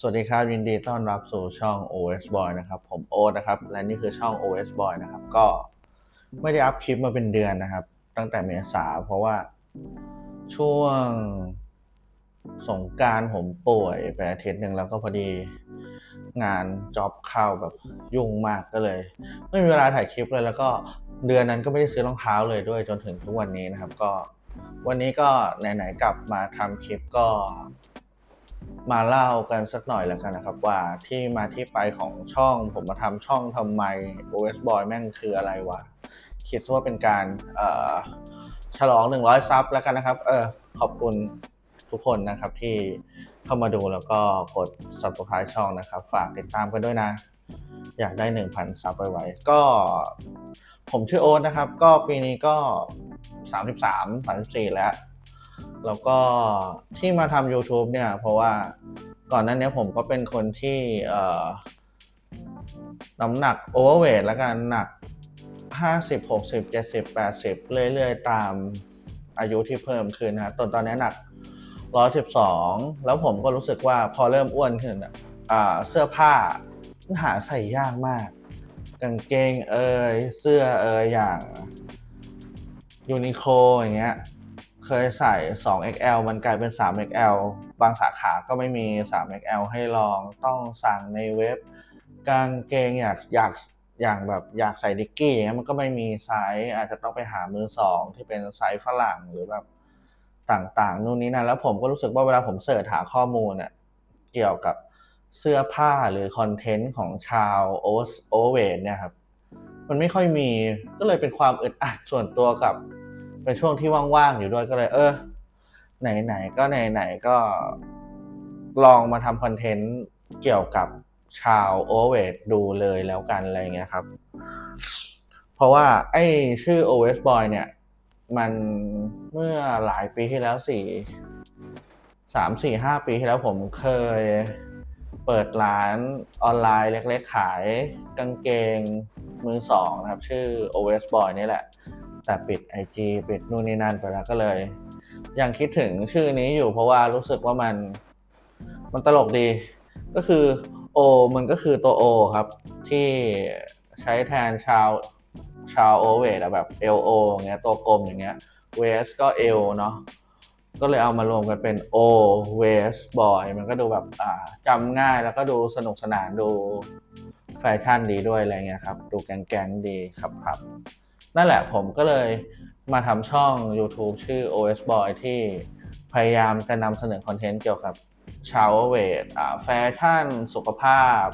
สวัสดีครับ ยินดีต้อนรับสู่ช่อง OS Boy นะครับ ผมโอ๊ตนะครับ และนี่คือช่อง OS Boy นะครับ ก็ไม่ได้อัพคลิปมาเป็นเดือนนะครับ ตั้งแต่เมษาเพราะว่าช่วงสงการผมป่วยไปอาทิตย์หนึ่งแล้วก็พอดีงานจ็อบเข้าแบบยุ่งมากก็เลย ไม่มีเวลาถ่ายคลิปเลย แล้วก็เดือนนั้นก็ไม่ได้ซื้อรองเท้าเลยด้วยจนถึงทุกวันนี้นะครับ ก็วันนี้ก็ไหนๆกลับมาทำคลิปก็ มาเล่ากันสักหน่อยแล้วกันนะครับ ว่าที่มาที่ไปของช่อง ผมมาทำช่องทำไม OS Boy แม่งคืออะไรวะคิดว่าเป็นการเอ่อฉลอง 100 ซับแล้วกันนะครับเออขอบคุณทุกคนนะครับที่เข้ามาดูแล้วก็กด subscribe ช่องนะครับ ฝากติดตามกันด้วยนะ อยากได้ 1,000 ซับไวๆก็ ผมชื่อโอ๊ตนะครับ ก็ปีนี้ก็ 33 34 แล้ว แล้วก็ที่มาทำ YouTube เนี่ย เพราะว่าก่อนหน้านี้ผมก็เป็นคนที่น้ำหนักโอเวอร์เวทแล้วกันหนัก 50 60 70 80 เรื่อยๆ ตามอายุที่เพิ่มขึ้นนะตอนตอนนี้หนัก 112 แล้วผมก็รู้สึกว่าพอเริ่มอ้วนขึ้นเสื้อผ้าหาใส่ยากมาก กางเกงเอยเสื้อเอยอย่างยูนิโคอย่างเงี้ย เคยใส่ 2XL มันกลายเป็น 3XL บางสาขาก็ไม่มี 3XL ให้ลองต้องสั่งในเว็บ กางเกงอยากอยากอย่างแบบอยากใส่ดิกกี้อย่างเงี้ยมันก็ไม่มีไซส์อาจจะต้องไปหามือสองที่เป็นไซส์ฝรั่งหรือแบบต่างๆ นู่นนี่นั่นแล้วผมก็รู้สึกว่าเวลาผมเสิร์ชหาข้อมูลเนี่ยเกี่ยวกับเสื้อผ้าหรือคอนเทนต์ของชาวโอโอเวทเนี่ยครับ มันไม่ค่อยมีก็เลยเป็นความอึดอัดส่วนตัวกับ เป็นช่วงที่ว่างๆอยู่ด้วยก็เลย เออ ไหนๆก็ไหนๆก็ลองมาทำคอนเทนต์เกี่ยวกับชาวโอเวทดูเลยแล้วกันอะไรเงี้ยครับ เพราะว่าไอ้ชื่อ OS Boy เนี่ย มันเมื่อหลายปีที่แล้วสี่สามสี่ห้าปีที่แล้วผมเคยเปิดร้านออนไลน์เล็กๆขายกางเกงมือสองนะครับ ชื่อ OS Boy นี่แหละ แต่ปิด IG ปิดนู่นนี่นั่นไปแล้วก็เลย ยังคิดถึงชื่อนี้อยู่เพราะว่ารู้สึกว่ามัน มันตลกดี ก็คือ O มันก็คือตัว O ครับ ที่ใช้แทนชาวชาวโอเวทแบบ LO อย่างเงี้ยตัวกลมอย่างเงี้ย West ก็ L เนาะก็เลยเอามารวมกันเป็น O West Boy มันก็ดูแบบอ่าจำง่ายแล้วก็ดูสนุกสนานดูแฟชั่นดีด้วยอะไรเงี้ยครับ ดูแก๊งๆดีครับครับ นั่นแหละผมก็เลยมาทำช่อง YouTube ชื่อ OS Boy ที่พยายามจะนำเสนอคอนเทนต์เกี่ยวกับชาวเวทแฟชั่น สุขภาพ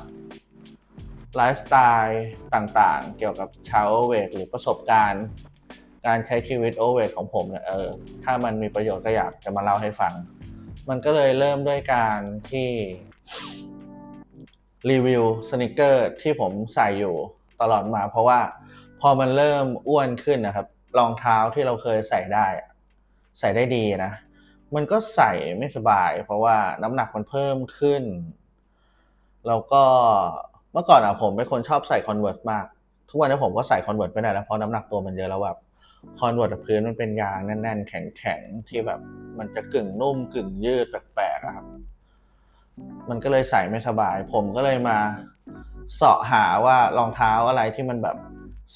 ไลฟ์สไตล์ต่างๆ เกี่ยวกับชาวเวทหรือประสบการณ์การใช้ชีวิตโอเวทของผมเนี่ยเออถ้ามันมีประโยชน์ก็อยากจะมาเล่าให้ฟัง มันก็เลยเริ่มด้วยการที่รีวิวสนิเกอร์ที่ผมใส่อยู่ตลอดมาเพราะว่า พอมันเริ่มอ้วนขึ้นนะครับรองเท้าที่เราเคยใส่ได้ ใส่ได้ดีนะ มันก็ใส่ไม่สบาย เพราะว่าน้ำหนักมันเพิ่มขึ้น แล้วก็เมื่อก่อนอะผมเป็นคนชอบใส่คอนเวิร์ตมาก ทุกวันนี้ผมก็ใส่คอนเวิร์ตไม่ได้แล้วเพราะน้ำหนักตัวมันเยอะแล้วแบบคอนเวิร์ตพื้นมันเป็นยางแน่นๆ แข็งๆ ที่แบบมันจะกึ่งนุ่มกึ่งยืดแปลกๆครับ มันก็เลยใส่ไม่สบาย ผมก็เลยมาเสาะหาว่ารองเท้าอะไรที่มันแบบ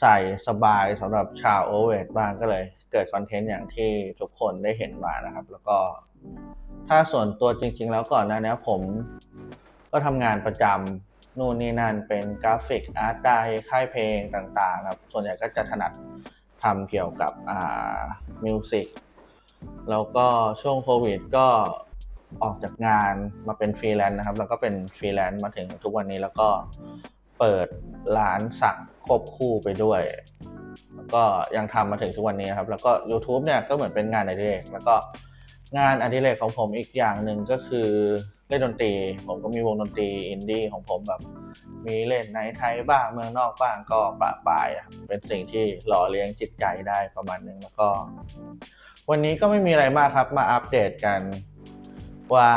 ใส่สบายสำหรับชาวโอเวทบ้างก็เลย เกิดคอนเทนต์อย่างที่ทุกคนได้เห็นมานะครับ แล้วก็ถ้าส่วนตัวจริง ๆ แล้วก่อนหน้านี้ผมก็ทำงานประจำนู่นนี่นั่นเป็นกราฟิกอาร์ตได้ค่ายเพลงต่างๆครับ ส่วนใหญ่ก็จะถนัดทำเกี่ยวกับอ่ามิวสิกแล้วก็ช่วงโควิดก็ออกจากงานมาเป็นฟรีแลนซ์นะครับ แล้วก็เป็นฟรีแลนซ์มาถึงทุกวันนี้แล้วก็ เปิดร้านสักควบคู่ไปด้วย แล้วก็ยังทำมาถึงทุกวันนี้ครับ แล้วก็ YouTube เนี่ยก็เหมือนเป็นงานอดิเรกแล้วก็งานอดิเรกของผมอีกอย่างหนึ่งก็คือเล่นดนตรี ผมก็มีวงดนตรีอินดี้ของผมแบบ มีเล่นในไทยบ้างเมืองนอกบ้างก็ปะปายอะเป็นสิ่งที่หล่อเลี้ยงจิตใจได้ประมาณนึงแล้วก็ วันนี้ก็ไม่มีอะไรมากครับมาอัปเดตกันว่า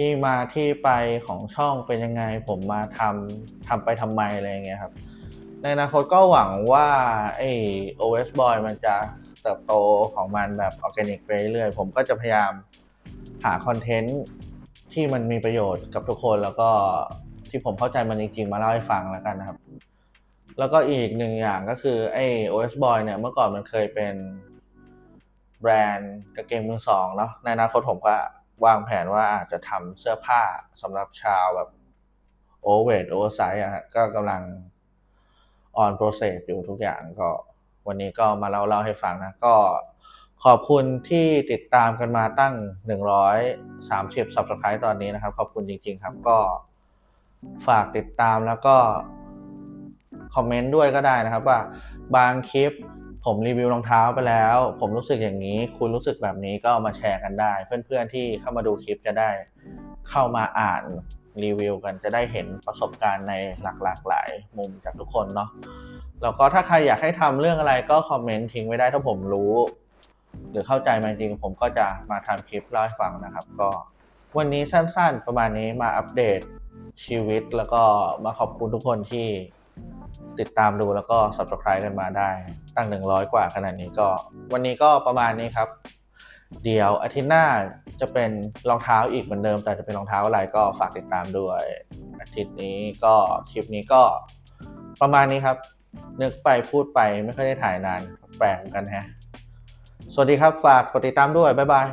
ที่มาที่ไปของช่องเป็นยังไง ผมมาทำทำไปทำไมอะไรอย่างเงี้ยครับ ในอนาคตก็หวังว่าไอ้ OS Boy มันจะเติบโตของมันแบบออร์แกนิกไปเรื่อยผมก็จะพยายามหาคอนเทนต์ที่มันมีประโยชน์กับทุกคนแล้วก็ที่ผมเข้าใจมันจริงๆ มาเล่าให้ฟังแล้วกันนะครับ แล้วก็อีกหนึ่งอย่างก็คือไอ้ OS Boy เนี่ยเมื่อก่อนมันเคยเป็นแบรนด์กางเกงมือสองเนาะในอนาคตผมก็ วางแผนว่าอาจจะทำเสื้อผ้าสำหรับชาวแบบโอเวอร์โอเวอร์ไซส์อะฮะก็กำลังออนโปรเซสอยู่ทุกอย่างก็วันนี้ก็มาเล่าเล่าให้ฟังนะ ก็ขอบคุณที่ติดตามกันมาตั้ง 130 Subscribe ตอนนี้นะครับ ขอบคุณจริง ๆ ครับก็ฝากติดตามแล้วก็คอมเมนต์ด้วยก็ได้นะครับว่าบางคลิป ผมรีวิวรองเท้าไปแล้ว ผมรู้สึกอย่างนี้ คุณรู้สึกแบบนี้ก็มาแชร์กันได้ เพื่อนๆที่เข้ามาดูคลิปจะได้เข้ามาอ่านรีวิวกันจะได้เห็นประสบการณ์ในหลากๆหลายมุมจากทุกคนเนาะแล้วก็ถ้าใครอยากให้ทำเรื่องอะไรก็คอมเมนต์ทิ้งไว้ได้ถ้าผมรู้ หรือเข้าใจมาจริงผมก็จะมาทำคลิปเล่าให้ฟังนะครับ ก็วันนี้สั้นๆ ประมาณนี้มาอัปเดตชีวิตแล้วก็มาขอบคุณทุกคนที่ ติดตามดูแล้วก็ subscribe กันมาได้ ตั้ง 100 กว่าขนาดนี้ก็ วันนี้ก็ประมาณนี้ครับ เดี๋ยวอาทิตย์หน้าจะเป็นรองเท้าอีกเหมือนเดิม แต่จะเป็นรองเท้าอะไรก็ฝากติดตามด้วย อาทิตย์นี้ก็คลิปนี้ก็ประมาณนี้ครับ นึกไปพูดไปไม่ค่อยได้ถ่ายนานแปลกเหมือนกันฮะสวัสดีครับฝากกดติดตามด้วยบ๊ายบาย